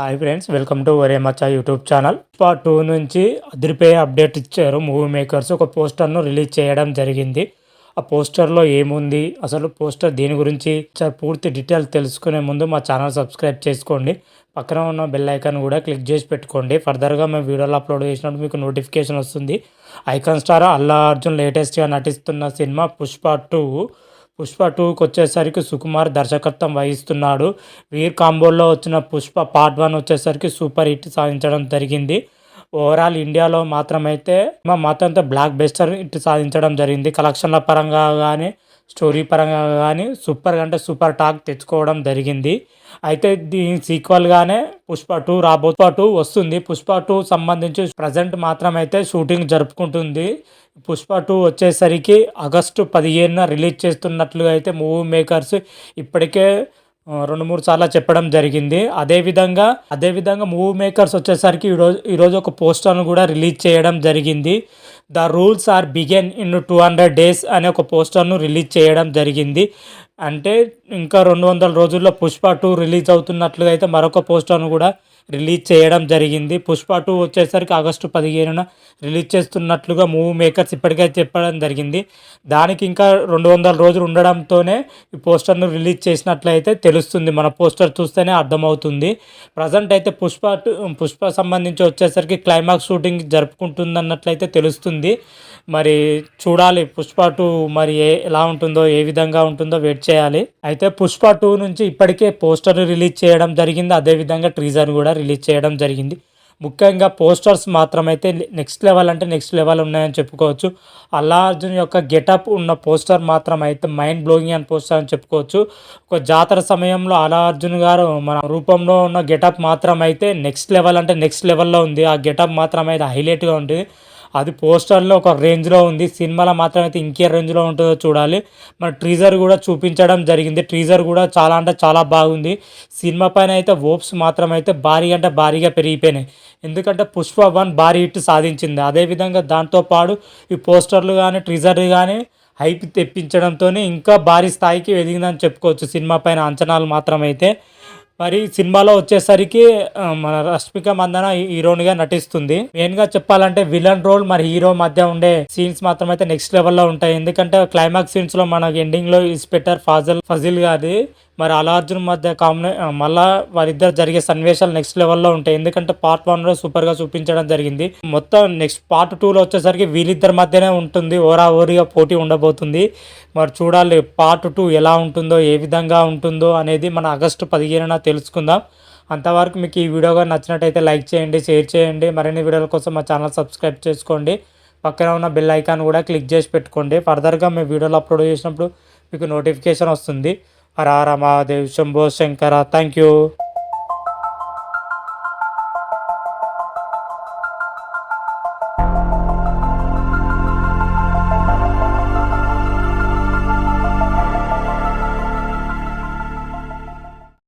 Hi friends welcome to ఒరే మచ్చా YouTube channel part two నుంచి అదిరిపోయే అప్డేట్ ఇచ్చారు మూవీ మేకర్స్ ఒక పోస్టర్ను రిలీజ్ చేయడం జరిగింది. ఆ పోస్టర్లో ఏముంది? అసలు పోస్టర్ దీని గురించి? పూర్తి డీటెయిల్స్ తెలుసుకునే ముందు మా ఛానల్ సబ్స్క్రైబ్ చేసుకోండి. పక్కన ఉన్న బెల్ ఐకాన్ కూడా క్లిక్ చేసి పెట్టుకోండి. ఫర్దర్గా మేము వీడియోలు అప్లోడ్ చేసినప్పుడు మీకు నోటిఫికేషన్ వస్తుంది. ఐకాన్ స్టార్ అల్లా అర్జున్ లేటెస్ట్గా నటిస్తున్న సినిమా పుష్ప టూ పుష్ప టూకి వచ్చేసరికి సుకుమార్ దర్శకత్వం వహిస్తున్నాడు. వీర్ కాంబోలో వచ్చిన పుష్ప పార్ట్ వన్ వచ్చేసరికి సూపర్ హిట్ సాధించడం జరిగింది. ఓవరాల్ ఇండియాలో మాత్రమైతే మా బ్లాక్ బెస్టర్ హిట్ సాధించడం జరిగింది. కలెక్షన్ల పరంగా కానీ స్టోరీ పరంగా కానీ సూపర్ అంటే సూపర్ టాక్ తెచ్చుకోవడం జరిగింది. అయితే దీని సీక్వల్గానే పుష్ప టూ రాబో టూ వస్తుంది. పుష్ప టూ సంబంధించి ప్రజెంట్ మాత్రం అయితే షూటింగ్ జరుపుకుంటుంది. పుష్ప టూ వచ్చేసరికి ఆగస్టు పదిహేనున రిలీజ్ చేస్తున్నట్లుగా అయితే మూవీ మేకర్స్ ఇప్పటికే రెండు మూడు సార్లు చెప్పడం జరిగింది. అదేవిధంగా అదేవిధంగా మూవీ మేకర్స్ వచ్చేసరికి ఈరోజు ఈరోజు ఒక పోస్టర్ను కూడా రిలీజ్ చేయడం జరిగింది. The rules are begin in two hundred days అనే ఒక పోస్టర్ను రిలీజ్ చేయడం జరిగింది. అంటే ఇంకా రెండు వందల రోజుల్లో పుష్ప టూ రిలీజ్ అవుతున్నట్లుగా అయితే మరొక పోస్టర్ను కూడా రిలీజ్ చేయడం జరిగింది. పుష్ప టూ వచ్చేసరికి ఆగస్టు పదిహేనున రిలీజ్ చేస్తున్నట్లుగా మూవీ మేకర్స్ ఇప్పటికే చెప్పడం జరిగింది. దానికి ఇంకా రెండు వందల రోజులు ఉండడంతోనే ఈ పోస్టర్ను రిలీజ్ చేసినట్లయితే తెలుస్తుంది. మన పోస్టర్ చూస్తేనే అర్థమవుతుంది. ప్రజెంట్ అయితే పుష్ప టూ పుష్ప సంబంధించి వచ్చేసరికి క్లైమాక్స్ షూటింగ్ జరుపుకుంటుందన్నట్లయితే తెలుస్తుంది. మరి చూడాలి. పుష్ప టూ మరి ఏ ఎలా ఉంటుందో ఏ విధంగా ఉంటుందో వెయిట్ చేయాలి. అయితే పుష్ప టూ నుంచి ఇప్పటికే పోస్టర్ రిలీజ్ చేయడం జరిగింది. అదేవిధంగా ట్రీజర్ కూడా రిలీజ్ చేయడం జరిగింది. ముఖ్యంగా పోస్టర్స్ మాత్రమైతే నెక్స్ట్ లెవెల్ అంటే నెక్స్ట్ లెవెల్ ఉన్నాయని చెప్పుకోవచ్చు. అల్లా అర్జున్ యొక్క గెటప్ ఉన్న పోస్టర్ మాత్రం అయితే మైండ్ బ్లోయింగ్ అని పోస్టర్ అని చెప్పుకోవచ్చు. ఒక జాతర సమయంలో అల్లా అర్జున్ గారు మన రూపంలో ఉన్న గెటప్ మాత్రం అయితే నెక్స్ట్ లెవెల్ అంటే నెక్స్ట్ లెవెల్లో ఉంది. ఆ గెటప్ మాత్రం అయితే హైలైట్గా ఉంది అది పోస్టర్లో ఒక రేంజ్లో ఉంది. సినిమాలో మాత్రం అయితే ఇంకే రేంజ్లో ఉంటుందో చూడాలి. మన ట్రీజర్ కూడా చూపించడం జరిగింది. ట్రీజర్ కూడా చాలా అంటే చాలా బాగుంది. సినిమా పైన అయితే ఓప్స్ మాత్రం అయితే భారీ అంటే భారీగా పెరిగిపోయినాయి. ఎందుకంటే పుష్ప వన్ భారీ హిట్ సాధించింది. అదేవిధంగా దాంతోపాటు ఈ పోస్టర్లు కానీ ట్రీజర్లు కానీ హైప్ తెప్పించడంతోనే ఇంకా భారీ స్థాయికి ఎదిగిందని చెప్పుకోవచ్చు. సినిమా పైన అంచనాలు మాత్రం అయితే మరి సినిమాలో వచ్చేసరికి మన రష్మిక మందన హీరోనిగా నటిస్తుంది. మెయిన్గా చెప్పాలంటే విలన్ రోల్ మరి హీరో మధ్య ఉండే సీన్స్ మాత్రం అయితే నెక్స్ట్ లెవెల్లో ఉంటాయి. ఎందుకంటే క్లైమాక్స్ సీన్స్లో మనకి ఎండింగ్లో ఇన్స్పెక్టర్ ఫాజల్ ఫజిల్ గారి మరి అల్లు అర్జున్ మధ్య కాంబినే మళ్ళా వారిద్దరు జరిగే సన్నివేశాలు నెక్స్ట్ లెవెల్లో ఉంటాయి. ఎందుకంటే పార్ట్ వన్లో సూపర్గా చూపించడం జరిగింది. మొత్తం నెక్స్ట్ పార్ట్ టూలో వచ్చేసరికి వీళ్ళిద్దరి మధ్యనే ఉంటుంది. ఓరా ఓరిగా పోటీ ఉండబోతుంది. మరి చూడాలి పార్ట్ టూ ఎలా ఉంటుందో ఏ విధంగా ఉంటుందో అనేది మన ఆగస్టు పదిహేనున తెలుసుకుందాం. అంతవరకు మీకు ఈ వీడియోగా నచ్చినట్టయితే లైక్ చేయండి షేర్ చేయండి. మరిన్ని వీడియోల కోసం మా ఛానల్ సబ్స్క్రైబ్ చేసుకోండి. పక్కన ఉన్న బెల్ ఐకాన్ కూడా క్లిక్ చేసి పెట్టుకోండి. ఫర్దర్గా మేము వీడియోలు అప్లోడ్ చేసినప్పుడు మీకు నోటిఫికేషన్ వస్తుంది. Hara Hara Mahadev Shambho Shankara thank you